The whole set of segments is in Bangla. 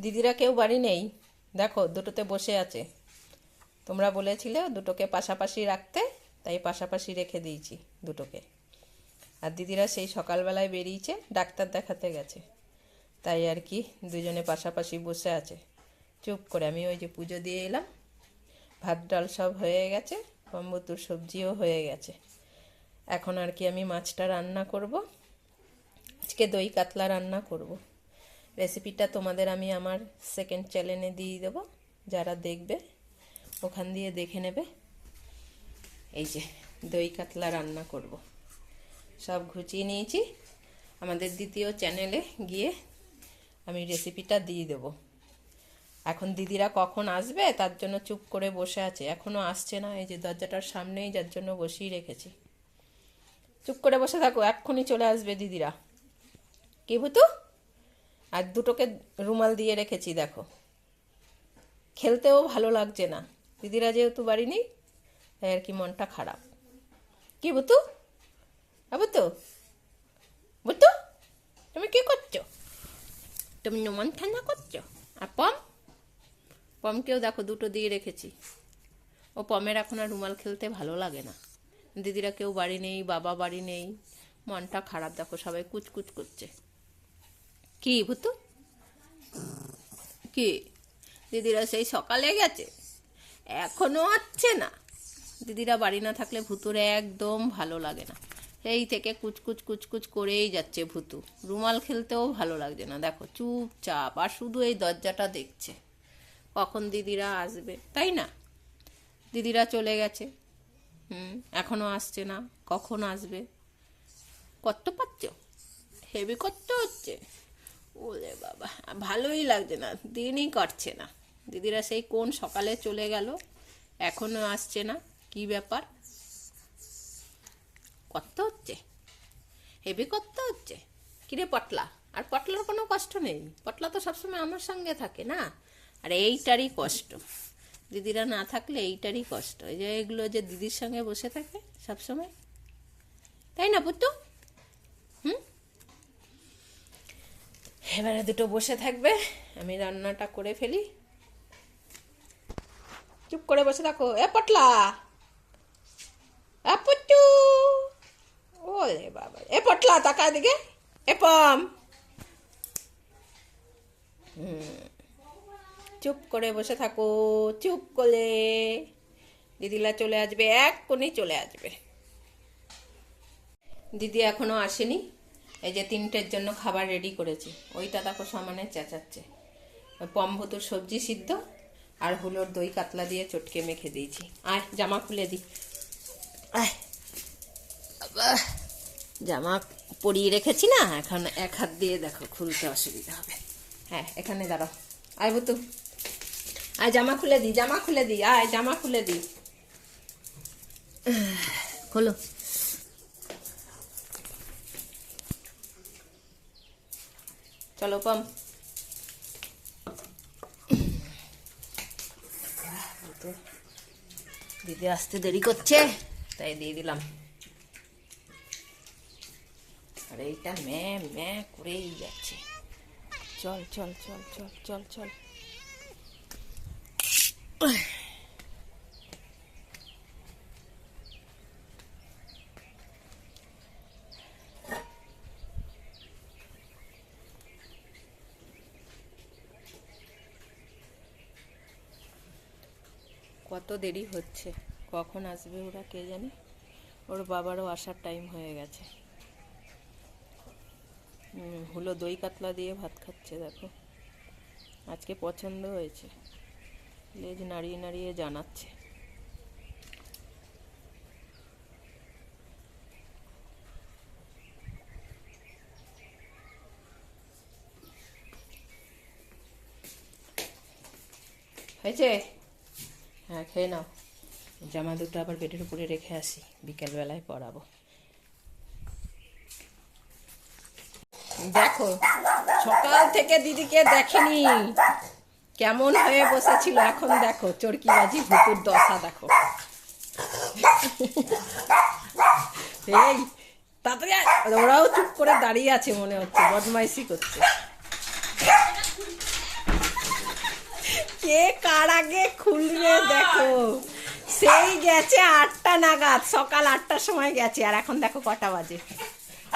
দিদিরা কেউ বাড়ি নেই? দেখো, দুটোতে বসে আছে। তোমরা বলেছিলে দুটোকে পাশাপাশি রাখতে, তাই পাশাপাশি রেখে দিয়েছি দুটোকে। আর দিদিরা সেই সকালবেলায় বেরিয়েছে, ডাক্তার দেখাতে গেছে। তাই আর কি, দুজনে পাশাপাশি বসে আছে। চুপ করে, আমি ওই যে পুজো দিয়ে এলাম। ভাত, ডাল সব হয়ে গেছে কম্বতুর সবজিও হয়ে গেছে। এখন আর কি আমি মাছটা রান্না করব। আজকে দই কাতলা রান্না করব। রেসিপিটা তোমাদের আমি আমার সেকেন্ড চ্যানেলে দিয়ে দেবো, যারা দেখবে, ওখান দিয়ে দেখে নেবে। এই যে, দই কাতলা রান্না করব। সব ঘুচিয়ে নিয়েছি। আমাদের দ্বিতীয় চ্যানেলে গিয়ে আমি রেসিপিটা দিয়ে দেবো। এখন দিদিরা কখন আসবে, তার জন্য চুপ করে বসে আছে। এখনও আসছে না, এই যে দরজাটার সামনেই, যার জন্য বসিয়ে রেখেছি। চুপ করে বসে থাকো, এক্ষুনি চলে আসবে দিদিরা। কি ভুতু? আর দুটোকে রুমাল দিয়ে রেখেছি, দেখো। খেলতেও ভালো লাগছে না। দিদিরা যেহেতু বাড়ি নেই, তাই আর কি মনটা খারাপ। কি বুতু? বুতু? বুতু, তুমি কি করছ? তুমি মন ঠান্ডা করছ? আর পম? পমকেও দেখো দুটো দিয়ে রেখেছি। ও পমের এখন আর রুমাল খেলতে ভালো লাগে না। দিদিরা কেউ বাড়ি নেই, বাবা বাড়ি নেই, মনটা খারাপ। দেখো সবাই কুচকুচ করছে। কি ভুতু? কি? দিদিরা সেই সকালে গেছে? এখনও আসছে না? দিদিরা বাড়ি না থাকলে ভুতুর একদম ভালো লাগে না। সেই থেকে কুচকুচ কুচকুচ করেই যাচ্ছে ভুতু। রুমাল খেলতেও ভালো লাগছে না। দেখো, চুপচাপ। আর শুধু এই দরজাটা দেখছে। কখন দিদিরা আসবে, তাই না? দিদিরা চলে গেছে। হুম, এখনও আসছে না। কখন আসবে? কত পাচ্ছ? হেভি করতে হচ্ছে। ওরে বাবা, ভালোই লাগছে না, দিনই কাটছে না। দিদিরা সেই কোন সকালে চলে গেল, এখনও আসছে না, কি ব্যাপার? করতে হচ্ছে? হেভি করতে হচ্ছে? কিরে পটলা, আর পটলার কোনো কষ্ট নেই? পটলা তো সবসময় আমার সঙ্গে থাকে না। আর এইটারই কষ্ট। দিদিরা না থাকলে এইটারই কষ্ট। এই যে এগুলো যে দিদির সঙ্গে বসে থাকে সবসময়। তাই না পুত্তু হুম? এবারে দুটো বসে থাকবে, আমি রান্নাটা করে ফেলি। চুপ করে বসে থাকো। এ পটলা! এ পুট্টু! ওরে বাবা, এ পটলা তাকা দিকে এ পম! চুপ করে বসে থাকো, চুপ করে। দিদিলা চলে আসবে, এক কোণে চলে আসবে। দিদি এখনও আসেনি। এই যে তিনটের জন্য খাবার রেডি করেছি। ওইটা দেখো সমানে চেঁচাচ্ছে। পমভুতুর সবজি সিদ্ধ আর হুলোর দই কাতলা দিয়ে চটকে মেখে দিয়েছি। আয়, জামা খুলে দিই আয়। জামা পরিয়ে রেখেছি না? এখন এক হাত দিয়ে দেখো, খুলতে অসুবিধা হবে। হ্যাঁ এখানে দাঁড়াও। আয় বুতু আয়, জামা খুলে দিই জামা খুলে দিই আয়, জামা খুলে দিই খোলো। চলো কম দিদি আসতে দেরি করছে, তাই দিয়ে দিলাম। আর এইটা ম্যা ম্যা করেই যাচ্ছে। চল চল চল চল চল চল। দেরি হচ্ছে। কখন আসবে ওরা কে জানে? ওর বাবারও আসার টাইম হয়ে গেছে। হুলো দই কাতলা দিয়ে ভাত খাচ্ছে, দেখো। আজকে পছন্দ হয়েছে। লেজ নাড়িয়ে নাড়িয়ে জানাচ্ছে। হয়েছে? হ্যাঁ খেয়ে নাও। জামা দুটো আবার বেডের উপরে রেখে আসি, বিকেলবেলায় পরাবো। দেখো, সকাল থেকে দিদিকে দেখেনি। কেমন হয়ে বসেছিল, এখন দেখো, চরকিবাজি, ভুতুর দশা, দেখো। এই আয়। ওরাও চুপ করে দাঁড়িয়ে আছে, মনে হচ্ছে, বদমাইশি করছে। কে কার আগে খুলবে দেখো। সেই গেছে আটটা নাগাদ সকাল আটটার সময় গেছে। আর এখন দেখো কটা বাজে।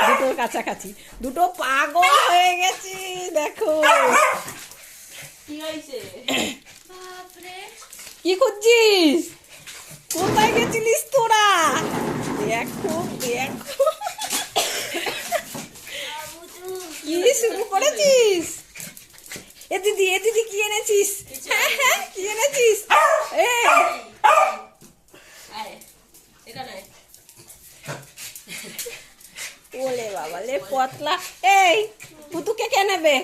দুটোর কাছাকাছি। দুটো পাগল হয়ে গেছি দেখো। কি কি করছিস কোথায় গেছিলিস তোরা? দেখো দেখো। কি শুরু করেছিস? এ দিদি এ দিদি কি এনেছিস হ্যাঁ হ্যাঁ কি এনেছিস এ আয় এখানে ওলে বাবা লে পতলা এই ভুতুকে কে নেবে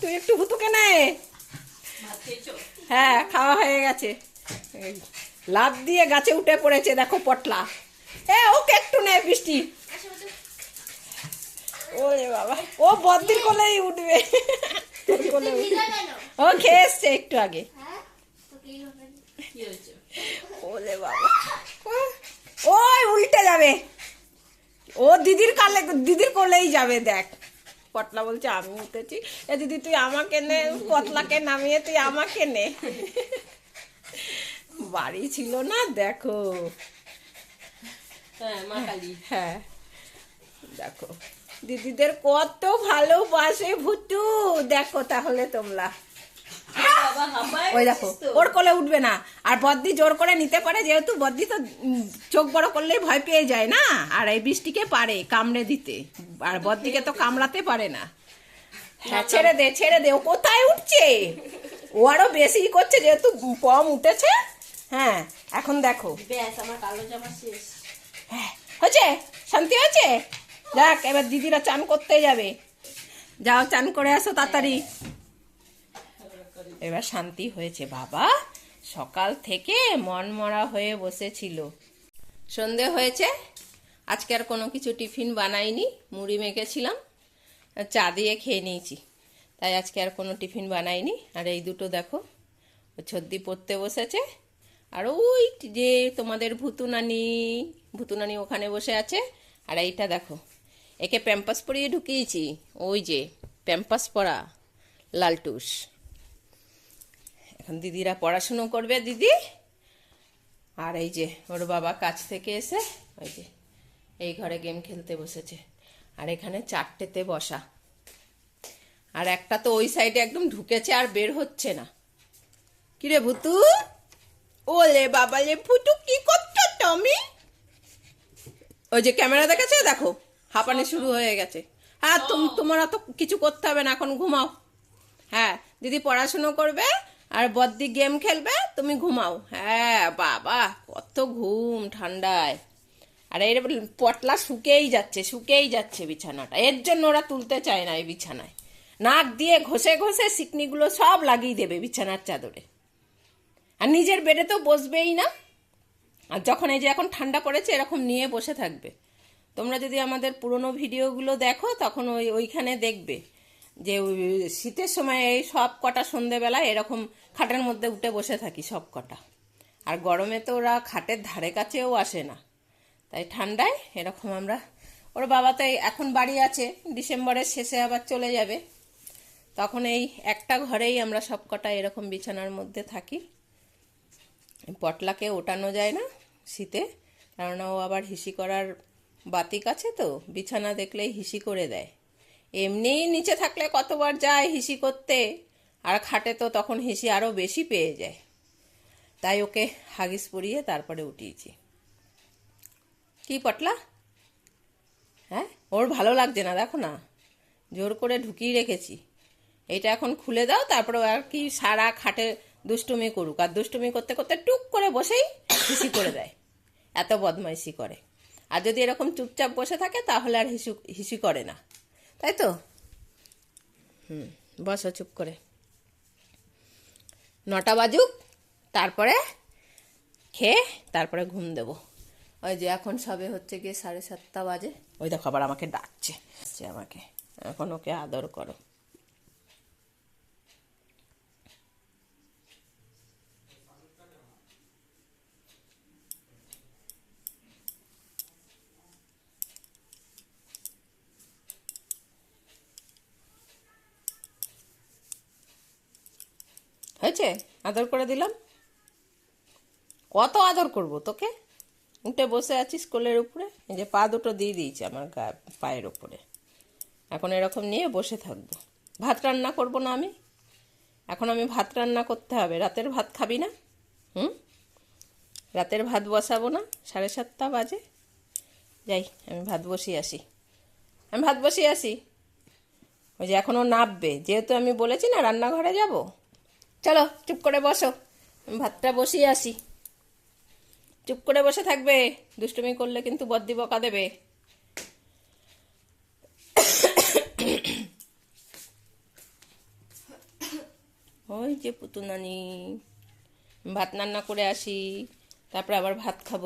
তুই একটু ভুতুকে নে ভাত খেয়েছো হ্যাঁ এই, লাফ দিয়ে গাছে উঠে পড়েছে দেখো পটলা। এ ওকে একটু নে বৃষ্টি। ওরে বাবা ও বদ্দির কোলেই উঠবে। ও খেয়ে এসছে একটু আগে। হয়েছে বাবা। ওই উল্টে যাবে। ও দিদির কালে দিদির কোলেই যাবে দেখ। পটলা বলছে আমি উঠেছি। এ দিদি তুই আমাকে নে পতলাকে নামিয়ে তুই আমাকে নে। বাড়ি ছিল না দেখো। হ্যাঁ হ্যাঁ দেখো। দিদিদের কত ভালোবাসে ভুতু দেখো তাহলে তোমরা। ওই দেখো ওর কোলে উঠবে না। আর বদ্দি জোর করে নিতে পারে যেহেতু বদ্দি তো চোখ বড় করলেই ভয় পেয়ে যায় না। আর এই বৃষ্টিকে পারে কামড়ে দিতে। আর বদ্দিকে তো কামড়াতে পারে না। হ্যাঁ ছেড়ে দে ছেড়ে দে ও কোথায় উঠছে? ও আরও বেশি করছে যেহেতু কম উঠেছে। হ্যাঁ এখন দেখো। ব্যাস আমার কালো জামা শেষ। হ্যাঁ, হয়েছে? শান্তি হয়েছে? যাক এবার দিদিরা চান করতে যাবে। যাও চান করে আসো তাড়াতাড়ি। এবার শান্তি হয়েছে বাবা। সকাল থেকে মন মরা হয়ে বসেছিল। সন্ধে হয়েছে। আজকে আর কোনো কিছু টিফিন বানাইনি মুড়ি মেখেছিলাম চা দিয়ে খেয়ে নিয়েছি। তাই আজকে আর কোনো টিফিন বানাইনি। আর এই দুটো দেখো ও ছদ্দি পড়তে বসেছে। আর ওই যে তোমাদের ভুতুনানি ভুতুনানি ওখানে বসে আছে। আর এইটা দেখো, একে প্যাম্পাস পরিয়ে ঢুকিয়েছি, ওই যে প্যাম্পাস পরা লালটুস। এখন দিদিরা পড়াশুনো করবে, দিদি। আর এই যে ওর বাবা কাছ থেকে এসে ওই যে এই ঘরে গেম খেলতে বসেছে। আর এখানে চারটেতে বসা। আর একটা তো ওই সাইডে একদম ঢুকেছে আর বের হচ্ছে না। কিরে ভুতু? ওলে বাবা লে ভুতু কি করছ তুমি? ওই যে ক্যামেরা দেখেছে দেখো হাঁপানি শুরু হয়ে গেছে। হ্যাঁ তুম- তোমার তো কিছু করতে হবে না এখন ঘুমাও। হ্যাঁ দিদি পড়াশুনো করবে আর বদ্দি গেম খেলবে তুমি ঘুমাও। হ্যাঁ বাবা কত ঘুম ঠান্ডায়। আর এর পটলা শুকেই যাচ্ছে শুকেই যাচ্ছে বিছানাটা। এর জন্য ওরা তুলতে চায় না এই বিছানায়। নাক দিয়ে ঘষে ঘষে সিকনিগুলো সব লাগিয়ে দেবে বিছানার চাদরে। আর নিজের বেডে তো বসবেই না। আর যখন এই যে এখন ঠান্ডা পড়েছে, এরকম নিয়ে বসে থাকবে। তোমরা যদি আমাদের পুরনো ভিডিওগুলো দেখো, তখন ওই, ওইখানে দেখবে যে শীতের সময় এই সব কটা সন্ধেবেলা এরকম খাটের মধ্যে উঠে বসে থাকি সব কটা। আর গরমে তো ওরা খাটের ধারে কাছেও আসে না। তাই ঠান্ডায় এরকম আমরা, ওর বাবা তো এখন বাড়ি আছে, ডিসেম্বরের শেষে আবার চলে যাবে। তখন এই একটা ঘরেই আমরা সব কটা এরকম বিছানার মধ্যে থাকি। পটলাকে ওঠানো যায় না শীতে কেননা ও আবার হিসি করার বাতিক আছে তো, বিছানা দেখলেই হিসি করে দেয়। এমনিই নিচে থাকলে কতবার যায় হিসি করতে, আর খাটে তো তখন হিসি আরও বেশি পেয়ে যায়। তাই ওকে হাগিস পরিয়ে তারপরে উঠিয়েছি। কি পটলা? হ্যাঁ ওর ভালো লাগছে না, দেখো না। জোর করে ঢুকিয়ে রেখেছি। এটা এখন খুলে দাও, তারপরে আর কি সারা খাটে দুষ্টুমি করুক। আর দুষ্টুমি করতে করতে টুক করে বসেই হিসি করে দেয়। এত বদমাইশি করে। আর যদি এরকম চুপচাপ বসে থাকে, তাহলে আর হিসু হিসি করে না। তাই তো? হুম, বসো চুপ করে। নটা বাজুক, তারপরে খেয়ে তারপরে ঘুম দেব। ওই যে এখন সবে হচ্ছে গিয়ে সাড়ে সাতটা বাজে। ওই দেখো আবার আমাকে ডাকছে। আমাকে। এখন ওকে আদর করো। হয়েছে আদর করে দিলাম। কত আদর করব তোকে? উঠে বসে আছিস কোলের উপরে? এই যে পা দুটো দিয়ে দিয়েছি আমার গা, পায়ের উপরে। এখন এরকম নিয়ে বসে থাকব। ভাত রান্না করব না আমি? এখন আমি ভাত রান্না করতে হবে। রাতের ভাত খাবি না? হুম? রাতের ভাত বসাবো না? সাড়ে সাতটা বাজে? যাই, আমি ভাত বসিয়ে আসি। আমি ভাত বসিয়ে আসি? ওই যে এখনও নাববে। যেহেতু আমি বলেছি না রান্নাঘরে যাব চলো, চুপ করে বসো। ভাতটা বসিয়ে আসি। চুপ করে বসে থাকবে, দুষ্টুমি করলে কিন্তু বদ্দি বকা দেবে। ওই যে পুতুনানি ভাত রান্না করে আসি, তারপরে আবার ভাত খাব।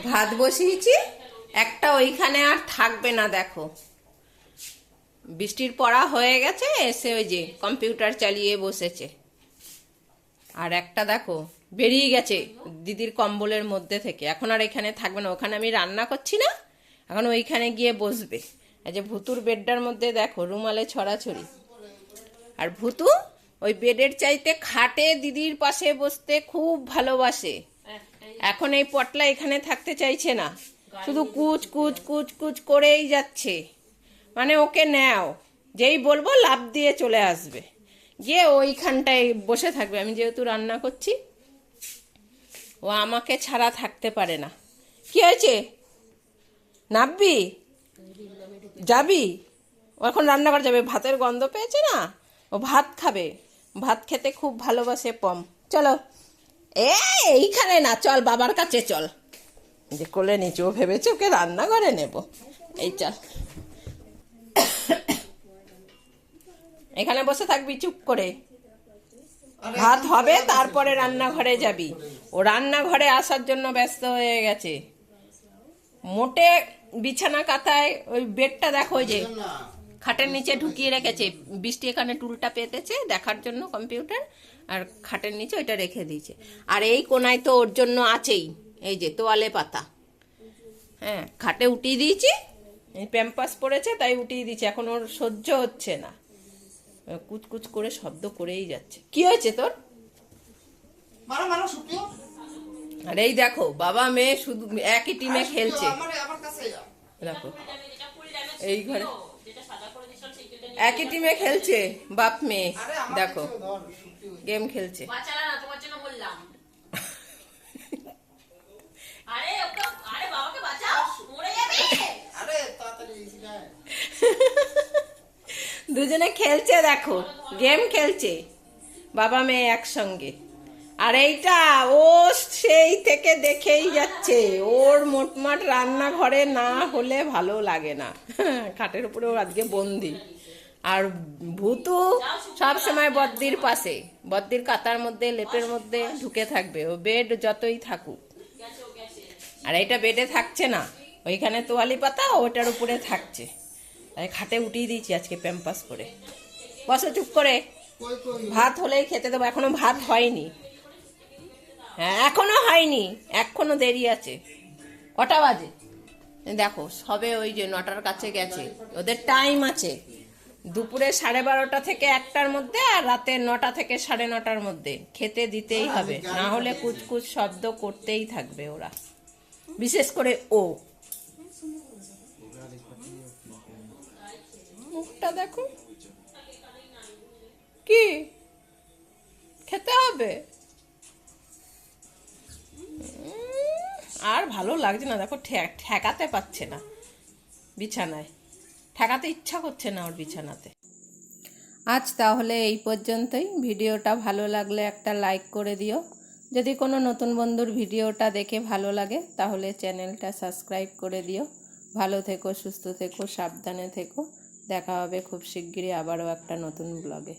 ভাত বসিয়েছি, একটা ওইখানে আর থাকবে না, দেখো। বৃষ্টির পড়া হয়ে গেছে, এসে ওই যে কম্পিউটার চালিয়ে বসেছে। আর একটা দেখো, বেরিয়ে গেছে দিদির কম্বলের মধ্যে থেকে। এখন আর এখানে থাকবে না, ওখানে আমি রান্না করছি না, এখন ওইখানে গিয়ে বসবে। এই যে ভুতুর বেডটার মধ্যে দেখো, রুমালে ছড়াছড়ি। আর ভুতু, ওই বেডের চাইতে খাটে দিদির পাশে বসতে খুব ভালোবাসে। এখন এই পটলা এখানে থাকতে চাইছে না। শুধু কুচ কুচ কুচ কুচ করেই যাচ্ছে। মানে ওকে নেও। যেই বলব লাভ দিয়ে চলে আসবে। গিয়ে ওইখানটায় বসে থাকবে। আমি যেহেতু রান্না করছি ও আমাকে ছাড়া থাকতে পারে না। কি হয়েছে? নাববি? যাবি? ও এখন রান্নাঘর যাবে। ভাতের গন্ধ পেয়েছে না? ও ভাত খাবে। ভাত খেতে খুব ভালোবাসে পম। চলো। এ এইখানে না, চল বাবার কাছে চল। যে কোলে নিচে ও ভেবেছে ওকে রান্নাঘরে নেব। এই চল। এখানে বসে থাকবি, চুপ করে। ভাত হবে, তারপরে রান্নাঘরে যাবি। ও রান্নাঘরে আসার জন্য ব্যস্ত হয়ে গেছে। মোটে বিছানা কাতায় ওই বেডটা দেখো যে। খাটের নিচে ঢুকিয়ে রেখেছে। বৃষ্টি এখানে টুলটা পেতেছে দেখার জন্য কম্পিউটার আর খাটের নিচে ওইটা রেখে দিয়েছে। আর এই কোনায় তো ওর জন্য আছেই এই যে তোয়ালে পাতা। হ্যাঁ খাটে উঠিয়ে দিয়েছি এই প্যাম্পাস পড়েছে তাই উঠিয়ে দিয়েছি। এখন ওর সহ্য হচ্ছে না। কুচকুচ করে শব্দ করেই যাচ্ছে। কি হয়েছে তোর? আর এই দেখো বাবা মেয়ে শুধু একই টিমে খেলছে। দেখো এই ঘরে একই টিমে খেলছে। বাপ মেয়ে। দেখো। গেম খেলছে। বাঁচালা না তোমার জন্য বললাম। আরে ওকে আরে বাবাকে বাঁচাও মরে যাবে। আরে তাড়াতাড়ি এসে যায়। দুজনে খেলছে দেখো। গেম খেলছে। বাবা মেয়ে একসঙ্গে। আর এইটা ও সেই থেকে দেখেই যাচ্ছে। ওর মোটমাট রান্নাঘরে না হলে ভালো লাগে না। খাটের উপরে ওর আজকে বন্দি। আর ভূতু সব সময় বদ্দির পাশে। বদ্দির কাতার মধ্যে, লেপের মধ্যে ঢুকে থাকবে। ও বেড যতই থাকুক। আর এইটা বেডে থাকছে না। ওইখানে তোয়ালি পাতা ওটার উপরে থাকছে। তাই খাটে উঠিয়ে দিয়েছি আজকে প্যাম্পাস করে। বসো চুপ করে। ভাত হলেই খেতে দেবো। এখনও ভাত হয়নি। হ্যাঁ এখনও হয়নি, এখনও দেরি আছে। কটা বাজে? দেখো, সবে ওই যে নটার কাছে গেছে, ওদের টাইম আছে। দুপুরে সাড়ে বারোটা থেকে একটার মধ্যে আর রাতে নটা থেকে সাড়ে নটার মধ্যে। খেতে দিতেই হবে, না হলে কুচকুচ শব্দ করতেই থাকবে ওরা। বিশেষ করে ও। মুখটা দেখো। কি? খেতে হবে? আর ভালো লাগছে না, দেখো ঠেকাতে পারছে না বিছানায়। ঠেকাতে ইচ্ছা করছে না ওর বিছানাতে। আজ তাহলে এই পর্যন্তই। ভিডিওটা ভালো লাগলে একটা লাইক করে দিও। যদি কোনো নতুন বন্ধুর ভিডিওটা দেখে ভালো লাগে, তাহলে চ্যানেলটা সাবস্ক্রাইব করে দিও। ভালো থেকো, সুস্থ থেকো, সাবধানে থেকো। দেখা হবে খুব শিগগিরই আবারও একটা নতুন ব্লগে।